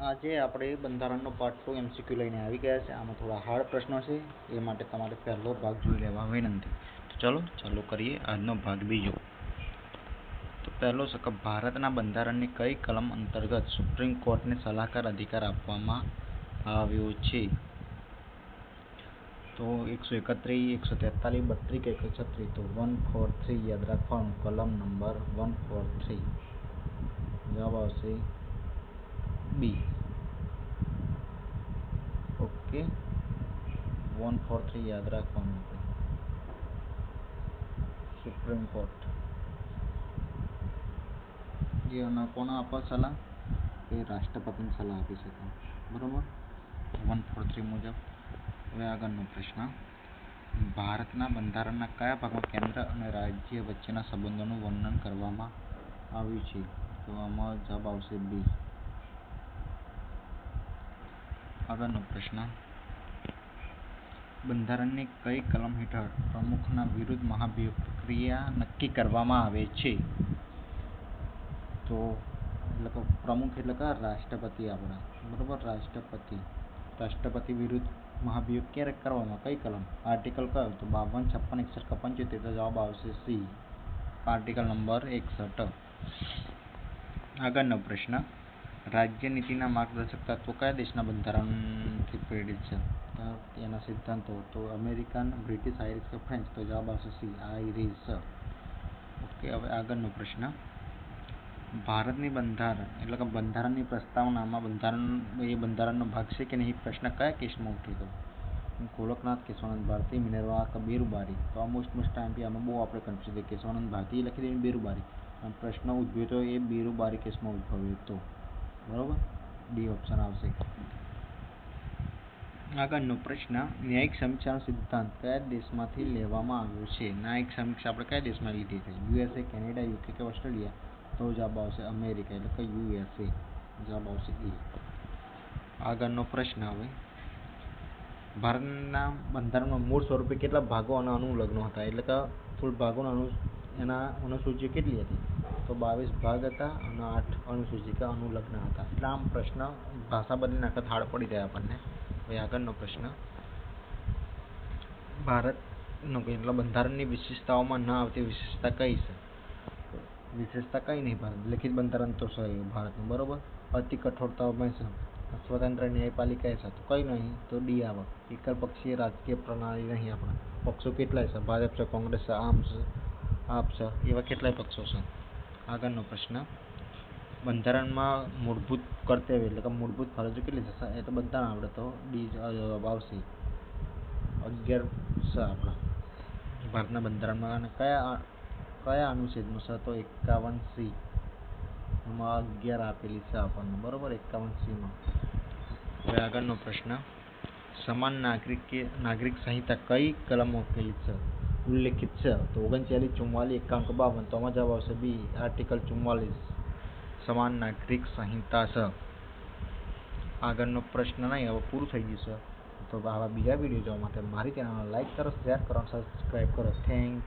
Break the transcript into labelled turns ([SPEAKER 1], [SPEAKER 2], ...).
[SPEAKER 1] આજે આપણે બંધારણનો part two MCQ લઈને આવી ગયા છે. આમાં થોડા હાર્ડ પ્રશ્નો છે. એ માટે તમારે પહેલો ભાગ જોઈ લેવા વિનંતી. તો ચલો, ચાલુ કરીએ આજનો ભાગ બીજો. તો પહેલો છે ભારતના બંધારણની કઈ કલમ અંતર્ગત સુપ્રીમ કોર્ટને સલાહકાર અધિકાર આપવામાં આવ્યો છે? તો એકસો એકત્રીસ, એકસો તેતાલીસ, બત્રીસ એકસો છત્રીસ? તો વન ફોર થ્રી યાદ રાખવાનું. કલમ નંબર વન ફોર થ્રી જવાબ આવશે B okay one four three યાદ રાખવાનું સુપ્રીમ કોર્ટ જે કોને આપવા સલાહ? એ રાષ્ટ્રપતિને સલાહ આપી શકે. બરાબર? વન ફોર થ્રી મુજબ. હવે આગળનો પ્રશ્ન. ભારતના બંધારણના કયા ભાગમાં કેન્દ્ર અને રાજ્ય વચ્ચેના સંબંધોનું વર્ણન કરવામાં આવ્યું છે? તો આમાં જવાબ આવશે બી આગળનો પ્રશ્ન. બંધારણની કઈ કલમ હેઠળ પ્રમુખના વિરુદ્ધ મહાભિક્રિયા નક્કી કરવામાં આવે છે? તો પ્રમુખ એટલે કે? રાષ્ટ્રપતિ આપણા. બરાબર? રાષ્ટ્રપતિ. રાષ્ટ્રપતિ વિરુદ્ધ મહાભિયોગ ક્યારે કરવામાં? કઈ કલમ? આર્ટિકલ કયો? તો બાવન, છપ્પન, એકસઠ, પંચોતેર તો જવાબ આવશે સી. આર્ટિકલ નંબર એકસઠ. આગળનો પ્રશ્ન. રાજ્ય નીતિના માર્ગદર્શક તત્વો કયા દેશના બંધારણથી પ્રેરિત છે? તેના સિદ્ધાંતો તો અમેરિકન, બ્રિટિશ આયરિશ કે ફ્રેન્ચ? તો જવાબ આવશે સી આયરિશ ઓકે, હવે આગળનો પ્રશ્ન. ભારતની બંધારણ, એટલે કે બંધારણની પ્રસ્તાવનામાં બંધારણ, એ બંધારણનો ભાગ છે કે નહીં? પ્રશ્ન કયા કેસમાં ઉઠ્યો હતો ગોલકનાથ, કેશવાનંદ ભારતી, મિનરવા કે બેરુબારી તો આ મોસ્ટ મોસ્ટ ટાઈમ આમાં બહુ આપણે કન્ફ્યુઝ કેશવાનંદ ભારતી લખી દઈએ બેરુબારી. પ્રશ્ન ઉદ્ભવ્યો તો એ બેરુબારી કેસમાં ઉદ્ભવ્યો હતો બરાબર? ડી ઓપ્શન આવશે. આગળનો પ્રશ્ન, ન્યાયિક સમીક્ષાનો સિદ્ધાંત કયા દેશમાંથી લેવામાં આવ્યો છે? ન્યાયિક સમીક્ષા આપણે કયા દેશમાં લીધી છે? યુએસએ કેનેડા યુકે કે ઓસ્ટ્રેલિયા તો જવાબ આવશે અમેરિકા, એટલે કે યુએસએ જવાબ આવશે એ આગળનો પ્રશ્ન હવે. ભારતના બંધારણમાં મૂળ સ્વરૂપે કેટલા ભાગો અને અનુલગ્નો હતા? એટલે કે કુલ ભાગોના અનુ એના અનુસૂચિ કેટલી હતી? તો બાવીસ ભાગ હતા અને આઠ અનુસૂચિ અનુલગ્ન હતા. એટલે આમ પ્રશ્ન, ભાષા બદલી નાખત થાળ પડી જાય આપણને. હવે આગળનો પ્રશ્ન. ભારતનો એટલે બંધારણની વિશેષતાઓમાં ન આવતી વિશેષતા કઈ છે? વિશેષતા કઈ નહીં ભારત. લિખિત બંધારણ તો છે ભારતનું, બરોબર? અતિ કઠોરતાઓમાં છે. સ્વતંત્ર ન્યાયપાલિકા છે. તો કઈ નહીં, તો ડી આવે એકલ પક્ષીય રાજકીય પ્રણાલી નહીં આપણા. પક્ષો કેટલાય છે? ભાજપ છે, કોંગ્રેસ છે, આમ છે, આપ છે, એવા કેટલાય પક્ષો છે. આગળનો પ્રશ્ન. બંધારણમાં મૂળભૂત કર્તવ્ય એટલે કે મૂળભૂત ફરજો કેટલી થશે એ તો બધાને આવડે તો. ડી આવશે અગિયાર છે આપણા. ભારતના બંધારણમાં અને કયા કયા અનુચ્છેદનું છે તો એકાવન સી. એમાં અગિયાર આપેલી છે આપણને. બરાબર? એકાવન સીમાં. હવે આગળનો પ્રશ્ન. સમાન નાગરિક કે નાગરિક સંહિતા કઈ કલમો આપેલી છે? ઉલ્લેખિત છે. તો ઓગણચાલીસ, ચુમ્માલીસ એકાવન બાવન તો આમાં જવાબ આવશે બી આર્ટિકલ ચુમ્માલીસ સમાન નાગરિક સંહિતા છે. આગળનો પ્રશ્ન નહીં, હવે પૂરું થઈ ગયું છે તો આવા બીજા વીડિયો જોવા માટે મારી ચેનલને લાઇક કરો શેર કરો સબસ્ક્રાઈબ કરો. થેન્ક